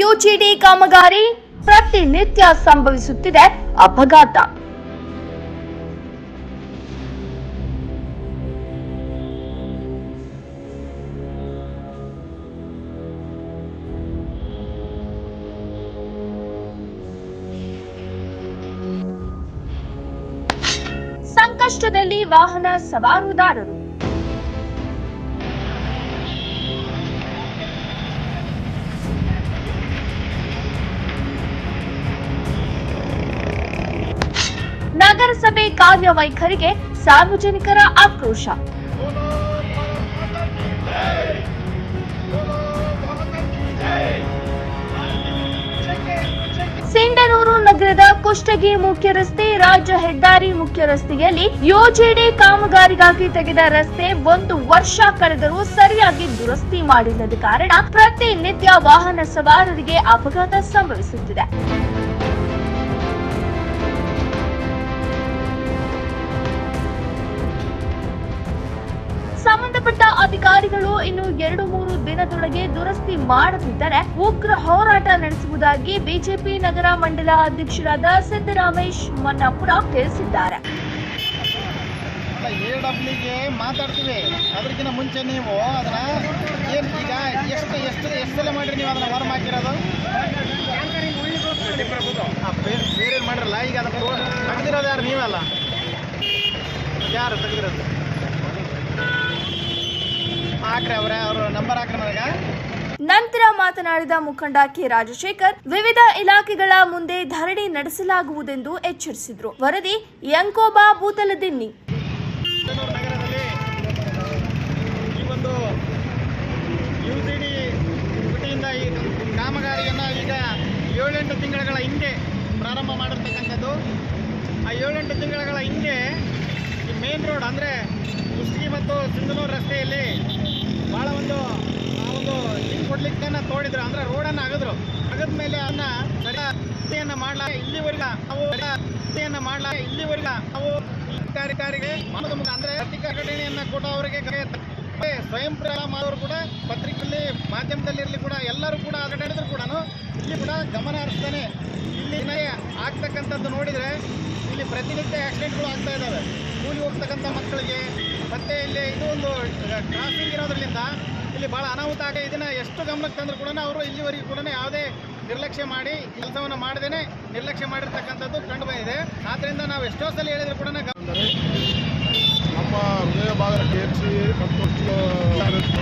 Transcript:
UGD ಕಾಮಗಾರಿ ಪ್ರತಿನಿತ್ಯ ಸಂಭವಿಸುತ್ತಿದೆ ಅಪಘಾತ. ಸಂಕಷ್ಟದಲ್ಲಿ ವಾಹನ ಸವಾರುದಾರರು. ನಗರಸಭೆ ಕಾರ್ಯವೈಖರಿಗೆ ಸಾರ್ವಜನಿಕರ ಆಕ್ರೋಶ. ಸಿಂಡನೂರು ನಗರದ ಕುಷ್ಟಗಿ ಮುಖ್ಯ ರಸ್ತೆ, ರಾಜ್ಯ ಹೆದ್ದಾರಿ ಮುಖ್ಯ ರಸ್ತೆಯಲ್ಲಿ ಯೋಜನೆ ಕಾಮಗಾರಿಗಾಗಿ ತೆಗೆದ ರಸ್ತೆ ಒಂದು ವರ್ಷ ಕಳೆದರೂ ಸರಿಯಾಗಿ ದುರಸ್ತಿ ಮಾಡಿಲ್ಲದ ಕಾರಣ ಪ್ರತಿನಿತ್ಯ ವಾಹನ ಸವಾರರಿಗೆ ಅಪಘಾತ ಸಂಭವಿಸುತ್ತಿದೆ. ಅಧಿಕಾರಿಗಳು ಇನ್ನು ಎರಡು ಮೂರು ದಿನದೊಳಗೆ ದುರಸ್ತಿ ಮಾಡದಿದ್ದರೆ ಉಗ್ರ ಹೋರಾಟ ನಡೆಸುವುದಾಗಿ ಬಿಜೆಪಿ ನಗರ ಮಂಡಲ ಅಧ್ಯಕ್ಷರಾದ ಸಿದ್ದರಾಮೇಶ್ ಮನ್ನಾಪುರ ತಿಳಿಸಿದ್ದಾರೆ. ಅಲ್ಲ, ಎ ಡಬ್ಲ್ಯೂಗೆ ಮಾತಾಡ್ತೀವಿ. ಅದಕ್ಕಿಂತ ಮುಂಚೆ ನೀವು ಅದನ್ನ ಏನು ಈಗ ಎಷ್ಟು ಎಷ್ಟು ಎಷ್ಟು ಮಾಡಿರಿ ನೀವು ಅದನ್ನ ಹೊರ ಹಾಕಿರೋದು? ಬೇರೆ ಮಾಡಿರಲ್ಲ, ಈಗ ಅದನ್ನ ತೆಗೆದಿರೋದು ಯಾರು ನೀವಲ್ಲ? ಯಾರು ತೆಗೆದಿರೋದು? ಹಾಕ್ರಿ ಅವ್ರೆ ಅವರು ನಂಬರ್ ಹಾಕ್ರಿ ನನಗೆ. ನಂತರ ಮಾತನಾಡಿದ ಮುಖಂಡ ಕೆ ರಾಜಶೇಖರ್ ವಿವಿಧ ಇಲಾಖೆಗಳ ಮುಂದೆ ಧರಣಿ ನಡೆಸಲಾಗುವುದೆಂದು ಎಚ್ಚರಿಸಿದ್ರು. ವರದಿ ಯಂಕೋಬಾ ಬೂತಲದಿನ್ನಿ ದಿನ್ನಿ ನಗರದಲ್ಲಿ ಈ ಒಂದು ಯು ಸಿ ಡಿ ವತಿಯಿಂದ ಈ ಕಾಮಗಾರಿಯನ್ನು ಈಗ ಏಳೆಂಟು ತಿಂಗಳುಗಳ ಹಿಂದೆ ಪ್ರಾರಂಭ ಮಾಡಿರ್ತಕ್ಕಂಥದ್ದು. ಆ ಏಳೆಂಟು ತಿಂಗಳುಗಳ ಹಿಂದೆ ಈ ಮೇನ್ ರೋಡ್ ಅಂದರೆ ಕುಷ್ಟಗಿ ಮತ್ತು ಸಿಂಧನೂರು ರಸ್ತೆಯಲ್ಲಿ ಭಾಳ ಒಂದು, ಆ ಒಂದು ಹಿಂಗೆ ಕೊಡ್ಲಿಕ್ಕೆ ತೋಡಿದ್ರು, ಅಂದ್ರೆ ರೋಡನ್ನು ಅಗದ್ರು. ಅಗದ ಮೇಲೆ ಅದನ್ನ ಸರಿಯನ್ನು ಮಾಡಲ, ಇಲ್ಲಿವರೆಗ ಅವು ಸರಿಯನ್ನು ಮಾಡಲ, ಇಲ್ಲಿವರೆಗ ಅವು ಅಧಿಕಾರಿಗಳಿಗೆ ಅಂದ್ರೆ ಪ್ರಕಟಣೆಯನ್ನ ಕೂಡ ಅವರಿಗೆ ಸ್ವಯಂ ಪ್ರೇರಣಾ ಮಾಡೋರು ಕೂಡ ಪತ್ರಿಕೆಯಲ್ಲಿ ಮಾಧ್ಯಮದಲ್ಲಿ ಇರಲಿ ಕೂಡ, ಎಲ್ಲರೂ ಕೂಡ ನಡೆದ್ರು ಕೂಡ ಇಲ್ಲಿ ಕೂಡ ಗಮನ ಹರಿಸ್ತಾನೆ. ಇಲ್ಲಿ ಆಗ್ತಕ್ಕಂಥದ್ದು ನೋಡಿದ್ರೆ ಇಲ್ಲಿ ಪ್ರತಿನಿತ್ಯ ಆಕ್ಸಿಡೆಂಟ್ಗಳು ಆಗ್ತಾ ಇದ್ದಾವೆ ಕೂಲಿ ಹೋಗ್ತಕ್ಕಂಥ ಮಕ್ಕಳಿಗೆ ಮತ್ತೆ ಇಲ್ಲಿ ಇದು ಒಂದು ಕ್ರಾಸಿಂಗ್ ಇರೋದ್ರಿಂದ ಇಲ್ಲಿ ಭಾಳ ಅನಾಹುತ ಆಗಿ ಇದನ್ನು ಎಷ್ಟು ಗಮನಕ್ಕೆ ತಂದ್ರು ಕೂಡ ಅವರು ಇಲ್ಲಿವರೆಗೂ ಕೂಡ ಯಾವುದೇ ನಿರ್ಲಕ್ಷ್ಯ ಮಾಡಿ ಕೆಲಸವನ್ನು ಮಾಡದೇ ನಿರ್ಲಕ್ಷ್ಯ ಮಾಡಿರ್ತಕ್ಕಂಥದ್ದು ಕಂಡು ಬಂದಿದೆ. ಆದ್ದರಿಂದ ನಾವು ಎಷ್ಟೋ ಸಲ ಹೇಳಿದ್ರು ಕೂಡ ನಮ್ಮ ಹೃದಯ ಭಾಗದ ಕೆ ಎಫ್